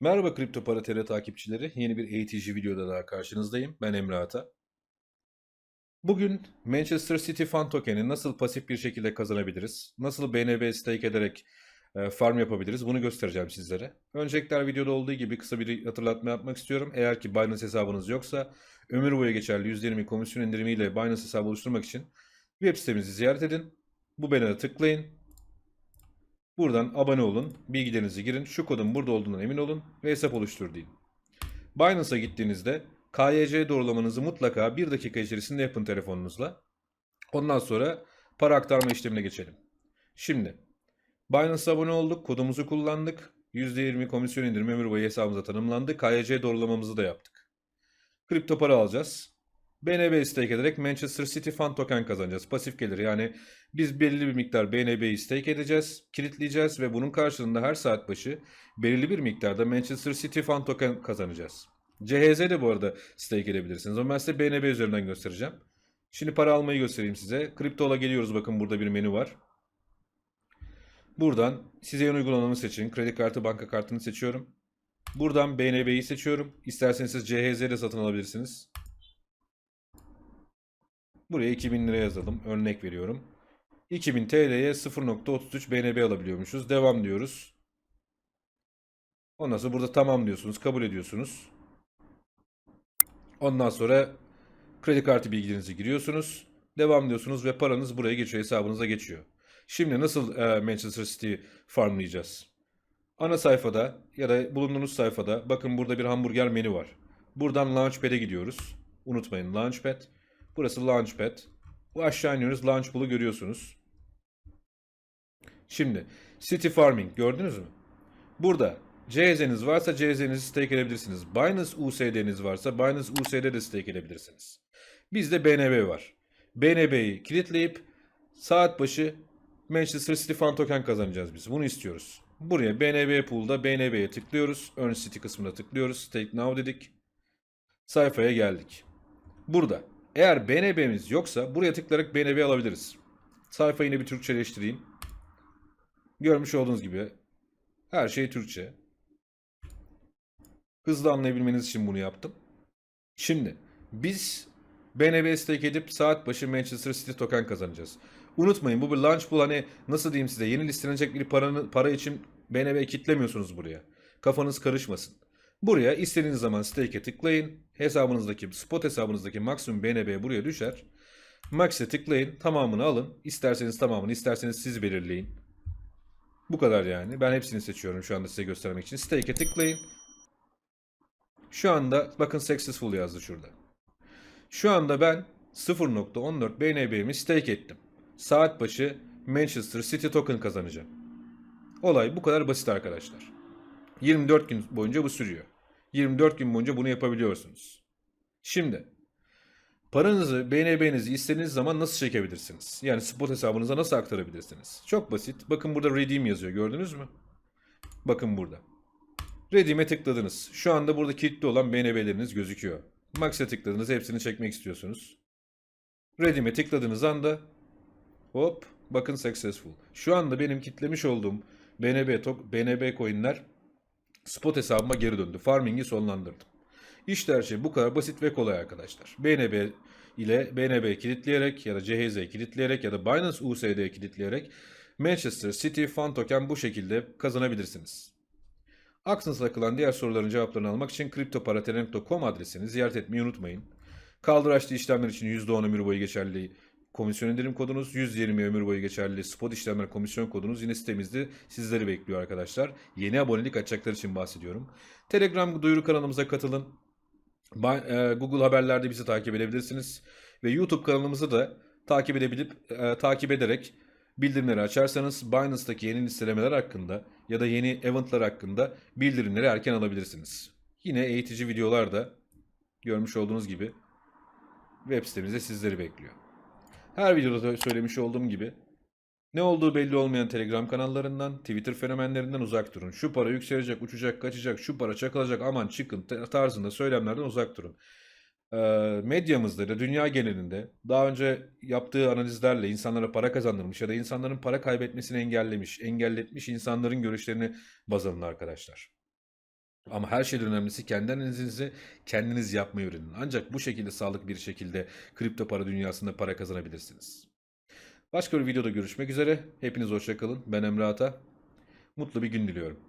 Merhaba Kripto Para TR takipçileri. Yeni bir ATG videoda daha karşınızdayım. Ben Emre Ata. Bugün Manchester City Fund Token'i nasıl pasif bir şekilde kazanabiliriz? Nasıl BNB stake ederek e, farm yapabiliriz? Bunu göstereceğim sizlere. Öncelikler videoda olduğu gibi kısa bir hatırlatma yapmak istiyorum. Eğer ki Binance hesabınız yoksa ömür boyu geçerli %20 komisyon indirimiyle Binance hesabı oluşturmak için web sitemizi ziyaret edin. Bu banner'a tıklayın. Buradan abone olun, bilgilerinizi girin, şu kodun burada olduğundan emin olun ve hesap oluştur deyin. Binance'a gittiğinizde KYC doğrulamanızı mutlaka 1 dakika içerisinde yapın telefonunuzla. Ondan sonra para aktarma işlemine geçelim. Şimdi Binance'a abone olduk, kodumuzu kullandık. %20 komisyon indirimi ömür boyu hesabımıza tanımlandı. KYC doğrulamamızı da yaptık. Kripto para alacağız. BNB stake ederek Manchester City Fund Token kazanacağız. Pasif gelir yani biz belirli bir miktar BNB'yi stake edeceğiz, kilitleyeceğiz ve bunun karşılığında her saat başı belirli bir miktarda Manchester City Fund Token kazanacağız. CHZ de bu arada stake edebilirsiniz ama ben size BNB üzerinden göstereceğim. Şimdi para almayı göstereyim size. Kriptola geliyoruz bakın burada bir menü var. Buradan size en uygulananı seçin. Kredi kartı, banka kartını seçiyorum. Buradan BNB'yi seçiyorum. İsterseniz siz CHZ de satın alabilirsiniz. Buraya 2000 lira yazalım. Örnek veriyorum. 2000 TL'ye 0.33 BNB alabiliyormuşuz. Devam diyoruz. Ondan sonra burada tamam diyorsunuz. Kabul ediyorsunuz. Ondan sonra kredi kartı bilgilerinizi giriyorsunuz. Devam diyorsunuz ve paranız buraya geçiyor. Hesabınıza geçiyor. Şimdi nasıl e, Manchester City farmlayacağız? Ana sayfada ya da bulunduğunuz sayfada bakın burada bir hamburger menü var. Buradan Launchpad'e gidiyoruz. Unutmayın Launchpad. Burası Launchpad. Bu aşağı iniyoruz. Launchpool'u görüyorsunuz. Şimdi City Farming gördünüz mü? Burada CZ'niz varsa CZ'nizi stake edebilirsiniz. Binance USD'niz varsa Binance USD de stake edebilirsiniz. Bizde BNB var. BNB'yi kilitleyip saat başı Manchester City Fund Token kazanacağız biz. Bunu istiyoruz. Buraya BNB Pool'da BNB'ye tıklıyoruz. Earn City kısmına tıklıyoruz. Stake Now dedik. Sayfaya geldik. Burada eğer BNB'miz yoksa buraya tıklayarak BNB alabiliriz. Sayfayı yine bir Türkçeleştireyim. Görmüş olduğunuz gibi her şey Türkçe. Hızlı anlayabilmeniz için bunu yaptım. Şimdi biz BNB stake edip saat başı Manchester City token kazanacağız. Unutmayın bu bir launch pool hani nasıl diyeyim size yeni listelenecek bir paranı, para için BNB kitlemiyorsunuz buraya. Kafanız karışmasın. Buraya istediğiniz zaman stake'e tıklayın. Hesabınızdaki, spot hesabınızdaki maksimum BNB buraya düşer. Max'e tıklayın. Tamamını alın. İsterseniz tamamını, isterseniz siz belirleyin. Bu kadar yani. Ben hepsini seçiyorum şu anda size göstermek için. Stake'e tıklayın. Şu anda bakın successful yazdı şurada. Şu anda ben 0.14 BNB'mi stake ettim. Saat başı Manchester City token kazanacağım. Olay bu kadar basit arkadaşlar. 24 gün boyunca bu sürüyor. 24 gün boyunca bunu yapabiliyorsunuz. Şimdi paranızı, BNB'nizi istediğiniz zaman nasıl çekebilirsiniz? Yani spot hesabınıza nasıl aktarabilirsiniz? Çok basit. Bakın burada redeem yazıyor. Gördünüz mü? Bakın burada. Redeem'e tıkladınız. Şu anda burada kilitli olan BNB'leriniz gözüküyor. Max'e tıkladınız. Hepsini çekmek istiyorsunuz. Redeem'e tıkladığınız anda hop bakın successful. Şu anda benim kitlemiş olduğum BNB, BNB coin'ler spot hesabıma geri döndü. Farming'i sonlandırdım. İşte her şey bu kadar basit ve kolay arkadaşlar. BNB ile BNB kilitleyerek ya da CHZ kilitleyerek ya da Binance USD kilitleyerek Manchester City Fund Token bu şekilde kazanabilirsiniz. Aklınıza takılan diğer soruların cevaplarını almak için kriptoparaterim.com adresini ziyaret etmeyi unutmayın. Kaldıraçlı işlemler için %10 ömür boyu geçerli komisyon indirim kodunuz, 120 ömür boyu geçerli spot işlemler komisyon kodunuz yine sitemizde sizleri bekliyor arkadaşlar. Yeni abonelik açacaklar için bahsediyorum. Telegram duyuru kanalımıza katılın. E, Google haberlerde bizi takip edebilirsiniz. Ve YouTube kanalımızı da takip edebilip e, takip ederek bildirimleri açarsanız Binance'daki yeni listelemeler hakkında ya da yeni eventler hakkında bildirimleri erken alabilirsiniz. Yine eğitici videolar da görmüş olduğunuz gibi web sitemizde sizleri bekliyor. Her videoda da söylemiş olduğum gibi ne olduğu belli olmayan Telegram kanallarından, Twitter fenomenlerinden uzak durun. Şu para yükselecek, uçacak, kaçacak, şu para çakılacak, aman çıkın tarzında söylemlerden uzak durun. Medyamızda da dünya genelinde daha önce yaptığı analizlerle insanlara para kazandırmış ya da insanların para kaybetmesini engellemiş, engelletmiş insanların görüşlerini baz alın arkadaşlar. Ama her şeyden önemlisi kendi kendiniz yapmayı öğrenin. Ancak bu şekilde sağlıklı bir şekilde kripto para dünyasında para kazanabilirsiniz. Başka bir videoda görüşmek üzere. Hepiniz hoşça kalın. Ben Emre Ata. Mutlu bir gün diliyorum.